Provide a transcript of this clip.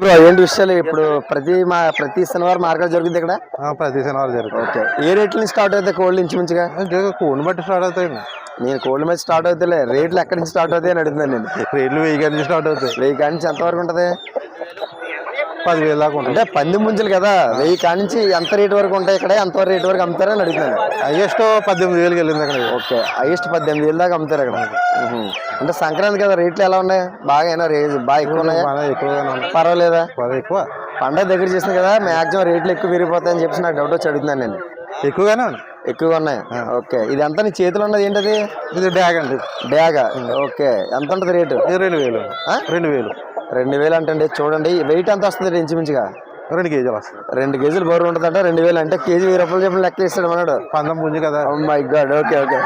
చెప్పు ఏంటి విషయాలు? ఇప్పుడు ప్రతి మా ప్రతి శనివారం మార్కెట్ జరుగుతుంది ఇక్కడ? ప్రతి శనివారం జరుగుతుంది. ఓకే. ఏ రేట్ల నుంచి స్టార్ట్ అవుతాయి కోళ్ళు ఇంచుమించుగా? అంటే కోడిని బట్టి స్టార్ట్ అవుతాయండి నేను కోళ్ళ మీద స్టార్ట్ అవుతాయిలే రేట్లు ఎక్కడి నుంచి స్టార్ట్ అవుతాయి అని అడుగుతున్నాను నేను. రేట్లు వెయ్యి నుంచి స్టార్ట్ అవుతాయి. వెయ్యి కాడి నుంచి ఎంతవరకు ఉంటుంది? పదివేల దాకా ఉంటుంది అంటే పంది ముంజలు కదా వెయ్యి కాడి నుంచి ఎంత రేట్ వరకు ఉంటాయి ఇక్కడ ఎంత రేట్ వరకు అమ్ముతారని అని అడుగుతున్నాను హైయెస్ట్ పద్దెనిమిది వేలకి వెళ్ళింది అక్కడ. ఓకే హైయెస్ట్ పద్దెనిమిది వేలు దాకా అమ్ముతారు ఇక్కడ మ్మ్. అంటే సంక్రాంతి కదా రేట్లు ఎలా ఉన్నాయి? బాగా అయినా రేట్ బాగా ఎక్కువ ఉన్నాయా. ఉంది పర్వాలేదా ఎక్కువ. పండగ దగ్గర చేసింది కదా మాక్సిమం రేట్లు ఎక్కువ పెరిగిపోతాయని చెప్పి నాకు డౌట్ వచ్చి అడుగుతున్నాను నేను. ఎక్కువగానే ఉంది. ఎక్కువగా ఉన్నాయి? ఓకే. ఇది ఎంత నీ చేతిలో ఉన్నది ఏంటది? ఇది డ్యాగ్ అండి. డ్యాగా ఓకే. ఎంత ఉంటుంది రేటు రెండు వేలు? రెండు వేలు. రెండు వేలు అంటే చూడండి. వెయిట్ ఎంత వస్తుంది ఇంచుమించుగా? రెండు కేజీలు వస్తుంది. రెండు కేజీలు బరువు ఉంటుందంట. రెండు వేలు అంటే కేజీ వెయ్యి రూపాయలు చెప్పిన లెక్క ఇస్తాడు మనడు. పందం పుంజి కదా. My god okay okay.